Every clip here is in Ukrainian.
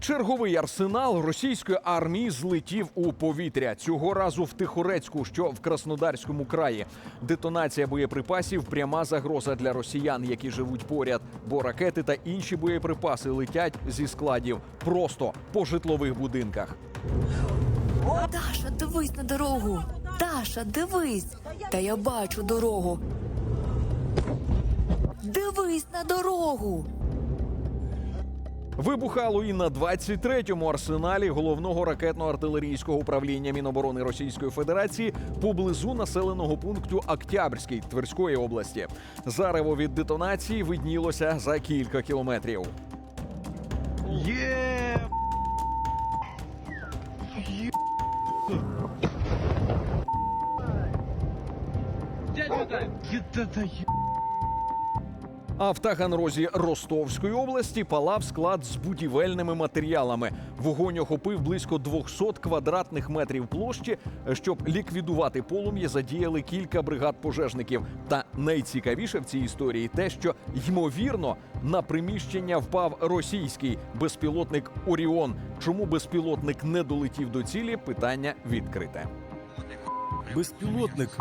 Черговий арсенал російської армії злетів у повітря цього разу в Тихорецьку, що в Краснодарському краї. Детонація боєприпасів пряма загроза для росіян, які живуть поряд, бо ракети та інші боєприпаси летять зі складів просто по житлових будинках. Даша, дивись на дорогу. Даша, дивись. Та я бачу дорогу. Дивись на дорогу. Вибухало і на 23-му арсеналі головного ракетно-артилерійського управління Міноборони Російської Федерації поблизу населеного пункту Октябрський Тверської області. Зарево від детонації виднілося за кілька кілометрів. Є! Є- А в Таганрозі Ростовської області палав склад з будівельними матеріалами. Вогонь охопив близько 200 квадратних метрів площі. Щоб ліквідувати полум'я, задіяли кілька бригад пожежників. Та найцікавіше в цій історії те, що ймовірно на приміщення впав російський безпілотник Оріон. Чому безпілотник не долетів до цілі? Питання відкрите. Безпілотник.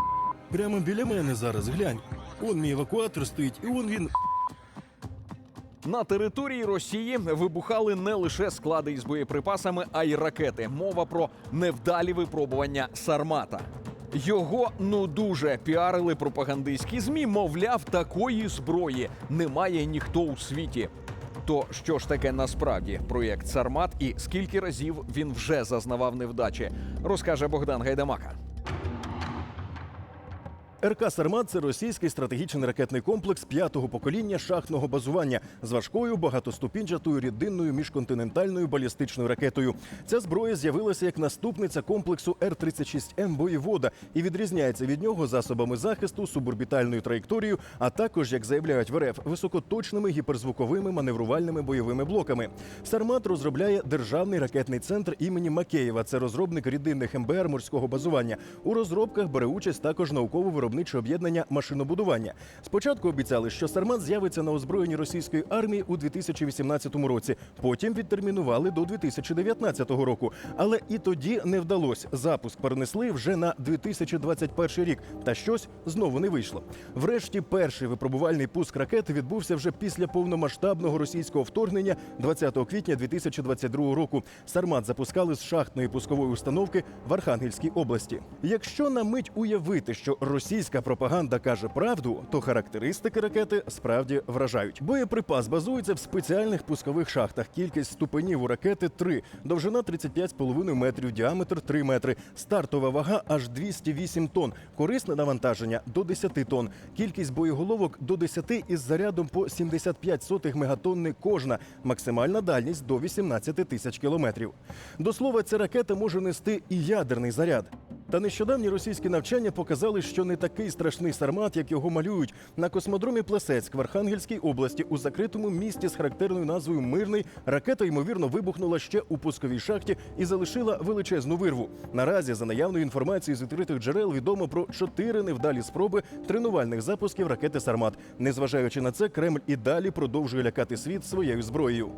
Прямо біля мене зараз, глянь. Он мій евакуатор стоїть, і он він. На території Росії вибухали не лише склади із боєприпасами, а й ракети. Мова про невдалі випробування Сармата. Його ну дуже піарили пропагандистські змі. Мовляв, такої зброї немає ніхто у світі. То що ж таке насправді проєкт Сармат і скільки разів він вже зазнавав невдачі, розкаже Богдан Гайдамака. РК Сармат це російський стратегічний ракетний комплекс п'ятого покоління шахтного базування з важкою багатоступінчатою рідинною міжконтинентальною балістичною ракетою. Ця зброя з'явилася як наступниця комплексу Р-36М «Воєвода» і відрізняється від нього засобами захисту, суборбітальною траєкторією, а також, як заявляють в РФ, високоточними гіперзвуковими маневрувальними бойовими блоками. Сармат розробляє державний ракетний центр імені Макеєва. Це розробник рідинних МБР морського базування. У розробках бере участь також науково-виробниче об'єднання машинобудування. Спочатку обіцяли, що Сармат з'явиться на озброєнні російської армії у 2018 році. Потім відтермінували до 2019 року. Але і тоді не вдалося. Запуск перенесли вже на 2021 рік, та щось знову не вийшло. Врешті, перший випробувальний пуск ракети відбувся вже після повномасштабного російського вторгнення 20 квітня 2022 року. Сармат запускали з шахтної пускової установки в Архангельській області. Якщо на мить уявити, що російська пропаганда каже правду, то характеристики ракети справді вражають. Боєприпас базується в спеціальних пускових шахтах. Кількість ступенів у ракети 3, довжина 35,5 метрів, діаметр 3 метри, стартова вага аж 208 тонн, корисне навантаження до 10 тонн, кількість боєголовок до 10 із зарядом по 75 сотих мегатонни кожна, максимальна дальність до 18 тисяч кілометрів. До слова, ця ракета може нести і ядерний заряд. Та нещодавні російські навчання показали, що не такий страшний сармат, як його малюють. На космодромі Плесецьк в Архангельській області у закритому місті з характерною назвою Мирний ракета ймовірно вибухнула ще у пусковій шахті і залишила величезну вирву. Наразі, за наявною інформацією з відкритих джерел, відомо про чотири невдалі спроби тренувальних запусків ракети Сармат. Незважаючи на це, Кремль і далі продовжує лякати світ своєю зброєю.